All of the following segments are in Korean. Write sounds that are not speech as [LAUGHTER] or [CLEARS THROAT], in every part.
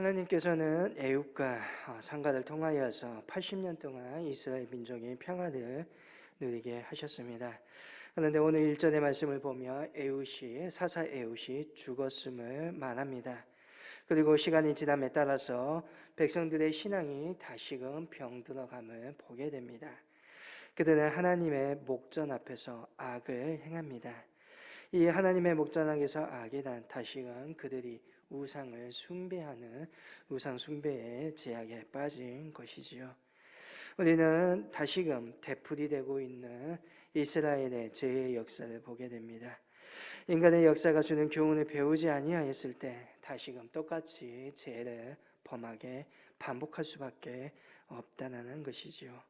하나님께서는 애굽과 어, 상가를 통하여서 80년 동안 이스라엘 민족이 평화를 누리게 하셨습니다. 그런데 오늘 1절의 말씀을 보면 에웃이 사사 에웃이 죽었음을 말합니다. 그리고 시간이 지남에 따라서 백성들의 신앙이 다시금 병들어감을 보게 됩니다. 그들은 하나님의 목전 앞에서 악을 행합니다. 이 하나님의 목전 앞에서 악이란 다시금 그들이 우상을 숭배하는 우상 숭배의 제약에 빠진 것이지요. 우리는 다시금 되풀이 되고 있는 이스라엘의 죄의 역사를 보게 됩니다. 인간의 역사가 주는 교훈을 배우지 아니하였을 때 다시금 똑같이 죄를 범하게 반복할 수밖에 없다는 것이지요.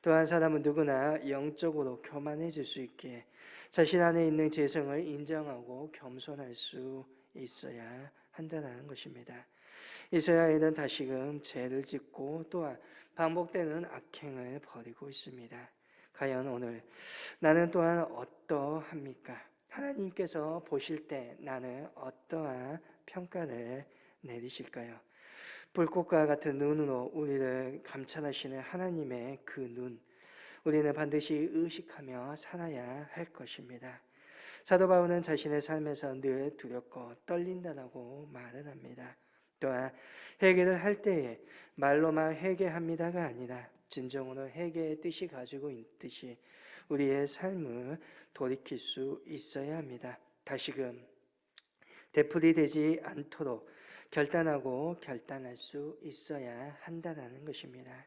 또한 사람은 누구나 영적으로 교만해질 수 있게 자신 안에 있는 재성을 인정하고 겸손할 수 있어야 한다는 것입니다. 이스라엘은 다시금 죄를 짓고 또한 반복되는 악행을 벌이고 있습니다. 과연 오늘 나는 또한 어떠합니까? 하나님께서 보실 때 나는 어떠한 평가를 내리실까요? 불꽃과 같은 눈으로 우리를 감찰하시는 하나님의 그 눈, 우리는 반드시 의식하며 살아야 할 것입니다. 사도 바울은 자신의 삶에서 늘 두렵고 떨린다라고 말을 합니다. 또한 회개를 할 때에 말로만 회개합니다가 아니라 진정으로 회개의 뜻이 가지고 있듯이 우리의 삶을 돌이킬 수 있어야 합니다. 다시금 되풀이 되지 않도록 결단하고 결단할 수 있어야 한다는 것입니다.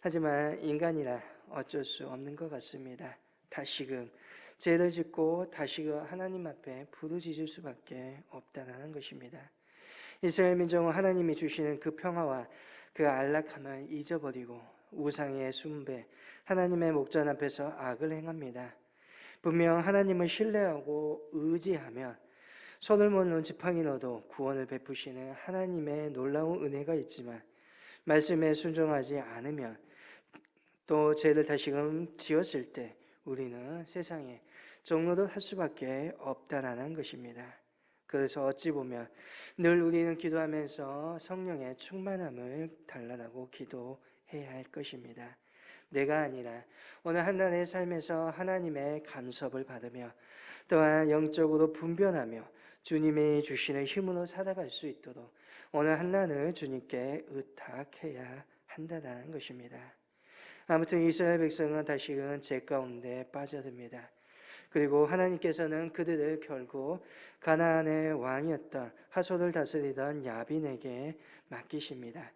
하지만 인간이라 어쩔 수 없는 것 같습니다. 다시금 죄를 짓고 다시금 하나님 앞에 부르짖을 수밖에 없다는 것입니다. 이스라엘 민족은 하나님이 주시는 그 평화와 그 안락함을 잊어버리고 우상의 숭배, 하나님의 목전 앞에서 악을 행합니다. 분명 하나님을 신뢰하고 의지하면 손을 못 놓은 지팡이 넣어도 구원을 베푸시는 하나님의 놀라운 은혜가 있지만 말씀에 순종하지 않으면 또 죄를 다시금 지었을 때 우리는 세상에 종로를 할 수밖에 없다라는 것입니다. 그래서 어찌 보면 늘 우리는 기도하면서 성령의 충만함을 달라고 기도해야 할 것입니다. 내가 아니라 오늘 한날의 삶에서 하나님의 간섭을 받으며 또한 영적으로 분변하며 주님이 주시는 힘으로 살아갈 수 있도록 오늘 한날을 주님께 의탁해야 한다는 것입니다. 아무튼 이스라엘 백성은 다시금 죄 가운데 빠져듭니다. 그리고 하나님께서는 그들을 결국 가나안의 왕이었던 하솔을 다스리던 야빈에게 맡기십니다.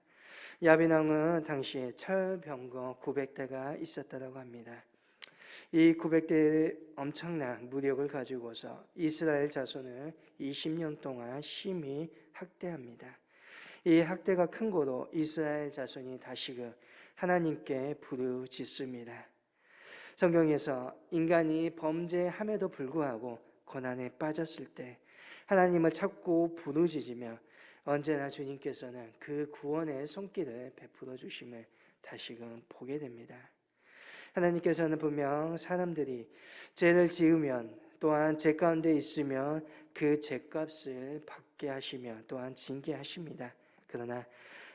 야빈 왕은 당시에 철병거 900대가 있었다고 합니다. 이 900대의 엄청난 무력을 가지고서 이스라엘 자손을 20년 동안 심히 학대합니다. 이 학대가 큰 거로 이스라엘 자손이 다시금 하나님께 부르짖습니다. 성경에서 인간이 범죄함에도 불구하고 고난에 빠졌을 때 하나님을 찾고 부르짖으며 언제나 주님께서는 그 구원의 손길을 베풀어 주심을 다시금 보게 됩니다. 하나님께서는 분명 사람들이 죄를 지으면 또한 죄 가운데 있으면 그 죄값을 받게 하시며 또한 징계하십니다. 그러나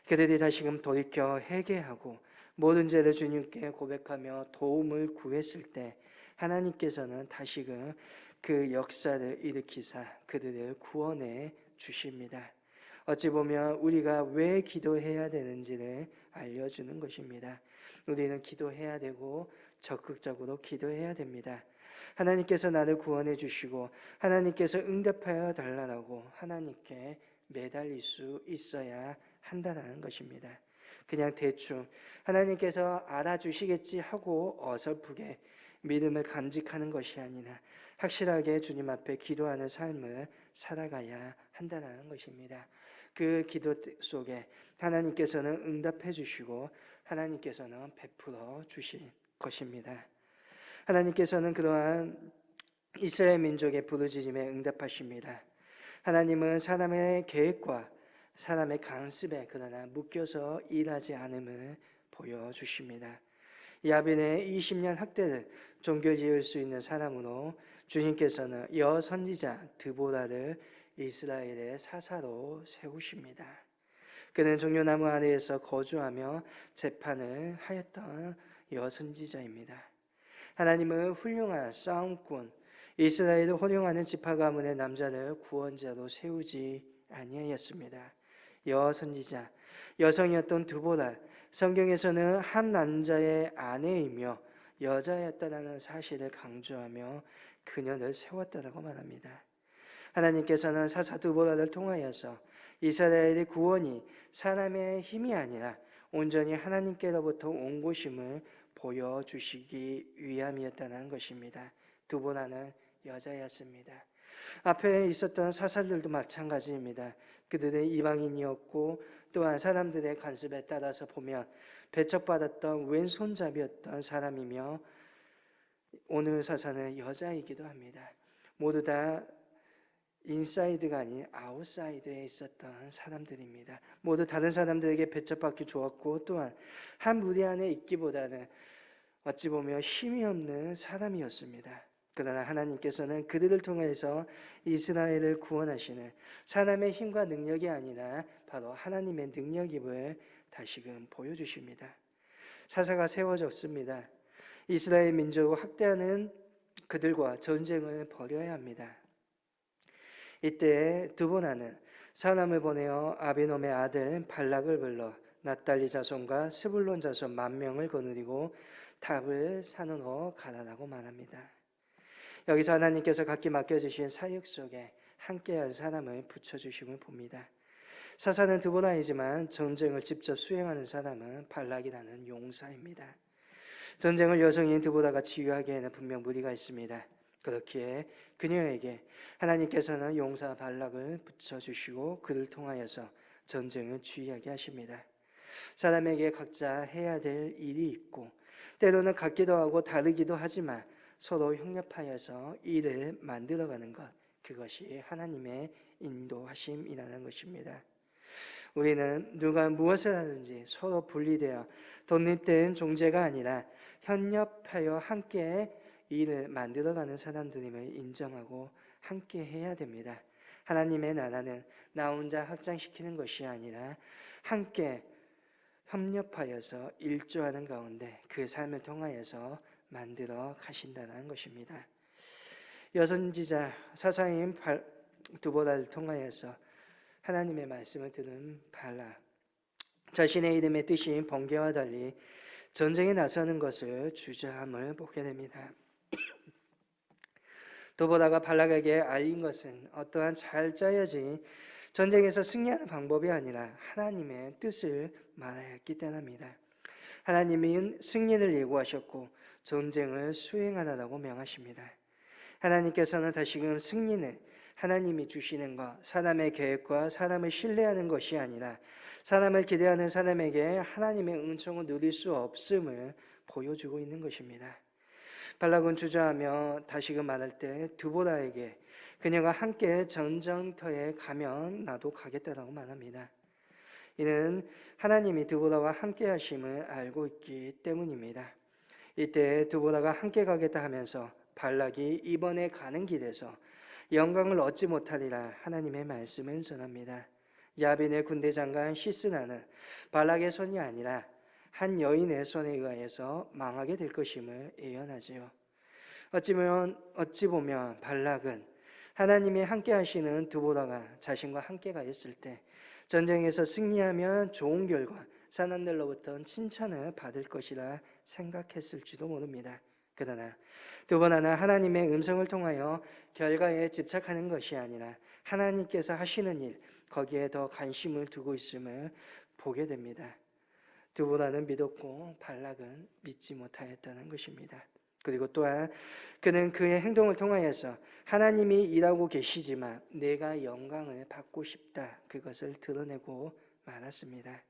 그들이 다시금 돌이켜 회개하고 모든 죄를 주님께 고백하며 도움을 구했을 때 하나님께서는 다시금 그 역사를 일으키사 그들을 구원해 주십니다. 어찌 보면 우리가 왜 기도해야 되는지를 알려주는 것입니다. 우리는 기도해야 되고 적극적으로 기도해야 됩니다. 하나님께서 나를 구원해 주시고 하나님께서 응답하여 달라고 하나님께 매달릴 수 있어야 한다는 것입니다. 그냥 대충 하나님께서 알아주시겠지 하고 어설프게 믿음을 간직하는 것이 아니라 확실하게 주님 앞에 기도하는 삶을 살아가야 한다는 것입니다. 그 기도 속에 하나님께서는 응답해 주시고 하나님께서는 베풀어 주실 것입니다. 하나님께서는 그러한 이스라엘 민족의 부르짖음에 응답하십니다. 하나님은 사람의 계획과 사람의 강습에 그러나 묶여서 일하지 않음을 보여주십니다. 야빈의 20년 학대를 종교지을 수 있는 사람으로 주님께서는 여 선지자 드보라를 이스라엘의 사사로 세우십니다. 그는 종려나무 아래에서 거주하며 재판을 하였던 여 선지자입니다. 하나님은 훌륭한 싸움꾼 이스라엘을 호령하는 지파 가문의 남자를 구원자로 세우지 아니하였습니다. 여선지자 여성이었던 두보라 성경에서는 한 남자의 아내이며 여자였다라는 사실을 강조하며 그녀를 세웠다라고 말합니다. 하나님께서는 사사 두보라를 통하여서 이스라엘의 구원이 사람의 힘이 아니라 온전히 하나님께로부터 온 것임을 보여주시기 위함이었다는 것입니다. 두보라는 여자였습니다. 앞에 있었던 사살들도 마찬가지입니다. 그들은 이방인이었고 또한 사람들의 관습에 따라서 보면 배척받았던 왼손잡이였던 사람이며 오늘 사사는 여자이기도 합니다. 모두 다 인사이드가 아닌 아웃사이드에 있었던 사람들입니다. 모두 다른 사람들에게 배척받기 좋았고 또한 한 무리 안에 있기보다는 어찌 보면 힘이 없는 사람이었습니다. 그러나 하나님께서는 그들을 통해서 이스라엘을 구원하시는 사람의 힘과 능력이 아니라 바로 하나님의 능력임을 다시금 보여주십니다. 사사가 세워졌습니다. 이스라엘 민족을 학대하는 그들과 전쟁을 벌여야 합니다. 이때 두보나는 사람을 보내어 아비놈의 아들 발락을 불러 납달리 자손과 스불론 자손 만 명을 거느리고 답을 산으로 가라라고 말합니다. 여기서 하나님께서 각기 맡겨주신 사역 속에 함께한 사람을 붙여주심을 봅니다. 사사는 두보나이지만 전쟁을 직접 수행하는 사람은 발락이라는 용사입니다. 전쟁을 여성인 두보다가 지휘하기에는 분명 무리가 있습니다. 그렇기에 그녀에게 하나님께서는 용사 발락을 붙여주시고 그를 통하여서 전쟁을 지휘하게 하십니다. 사람에게 각자 해야 될 일이 있고 때로는 같기도 하고 다르기도 하지만 서로 협력하여서 일을 만들어가는 것 그것이 하나님의 인도하심이라는 것입니다. 우리는 누가 무엇을 하든지 서로 분리되어 독립된 존재가 아니라 협력하여 함께 일을 만들어가는 사람들임을 인정하고 함께 해야 됩니다. 하나님의 나라는 나 혼자 확장시키는 것이 아니라 함께 협력하여서 일조하는 가운데 그 삶을 통하여서 만들어 가신다는 것입니다. 여선지자 사사인 두보라를 통하여서 하나님의 말씀을 들은 발라 자신의 이름의 뜻인 번개와 달리 전쟁에 나서는 것을 주저함을 보게 됩니다. [CLEARS THROAT] 두보라가 발락에게 알린 것은 어떠한 잘 짜여진 전쟁에서 승리하는 방법이 아니라 하나님의 뜻을 말하였기 때문입니다. 하나님은 승리를 예고하셨고 전쟁을 수행하라고 명하십니다. 하나님께서는 다시금 승리는 하나님이 주시는 것, 사람의 계획과 사람을 신뢰하는 것이 아니라 사람을 기대하는 사람에게 하나님의 은총을 누릴 수 없음을 보여주고 있는 것입니다. 발락은 주저하며 다시금 말할 때 두보라에게 그녀가 함께 전쟁터에 가면 나도 가겠다라고 말합니다. 이는 하나님이 두보라와 함께 하심을 알고 있기 때문입니다. 이때 두보라가 함께 가겠다 하면서 발락이 이번에 가는 길에서 영광을 얻지 못하리라 하나님의 말씀을 전합니다. 야빈의 군대 장관 시스나는 발락의 손이 아니라 한 여인의 손에 의하여서 망하게 될 것임을 예언하지요. 어찌 보면 어찌 보면 발락은 하나님이 함께 하시는 두보라가 자신과 함께가 있을 때 전쟁에서 승리하면 좋은 결과 사람들로부터 칭찬을 받을 것이라 생각했을지도 모릅니다. 그러나 두 번 하나 하나님의 음성을 통하여 결과에 집착하는 것이 아니라 하나님께서 하시는 일 거기에 더 관심을 두고 있음을 보게 됩니다. 두보라는 믿었고 발락은 믿지 못하였다는 것입니다. 그리고 또한 그는 그의 행동을 통하여서 하나님이 일하고 계시지만 내가 영광을 받고 싶다 그것을 드러내고 말았습니다.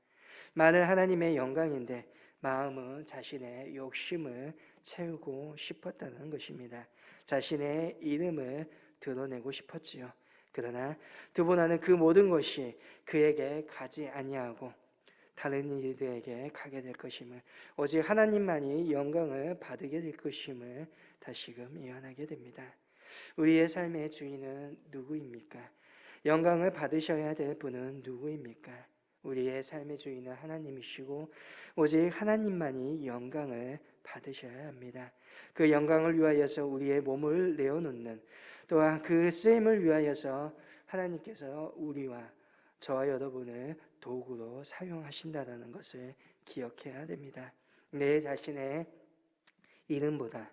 말은 하나님의 영광인데 마음은 자신의 욕심을 채우고 싶었다는 것입니다. 자신의 이름을 드러내고 싶었지요. 그러나 두보나는 그 모든 것이 그에게 가지 아니하고 다른 이들에게 가게 될 것임을 오직 하나님만이 영광을 받게 될 것임을 다시금 예언하게 됩니다. 우리의 삶의 주인은 누구입니까? 영광을 받으셔야 될 분은 누구입니까? 우리의 삶의 주인은 하나님이시고 오직 하나님만이 영광을 받으셔야 합니다. 그 영광을 위하여서 우리의 몸을 내어놓는 또한 그 쓰임을 위하여서 하나님께서 우리와 저와 여러분을 도구로 사용하신다라는 것을 기억해야 됩니다. 내 자신의 이름보다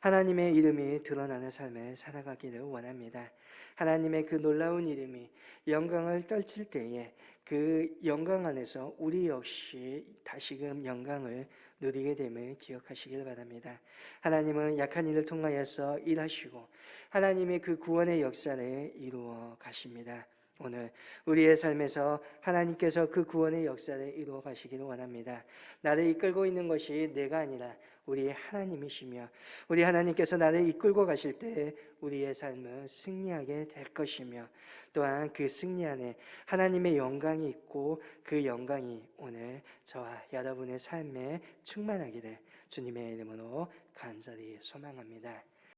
하나님의 이름이 드러나는 삶을 살아가기를 원합니다. 하나님의 그 놀라운 이름이 영광을 떨칠 때에 그 영광 안에서 우리 역시 다시금 영광을 누리게 됨을 기억하시길 바랍니다. 하나님은 약한 이를 통하여서 일하시고 하나님의 그 구원의 역사를 이루어 가십니다. 오늘 우리의 삶에서 하나님께서 그 구원의 역사를 이루어 가시기를 원합니다. 나를 이끌고 있는 것이 내가 아니라 우리 하나님이시며 우리 하나님께서 나를 이끌고 가실 때 우리의 삶은 승리하게 될 것이며 또한 그 승리 안에 하나님의 영광이 있고 그 영광이 오늘 저와 여러분의 삶에 충만하기를 주님의 이름으로 간절히 소망합니다.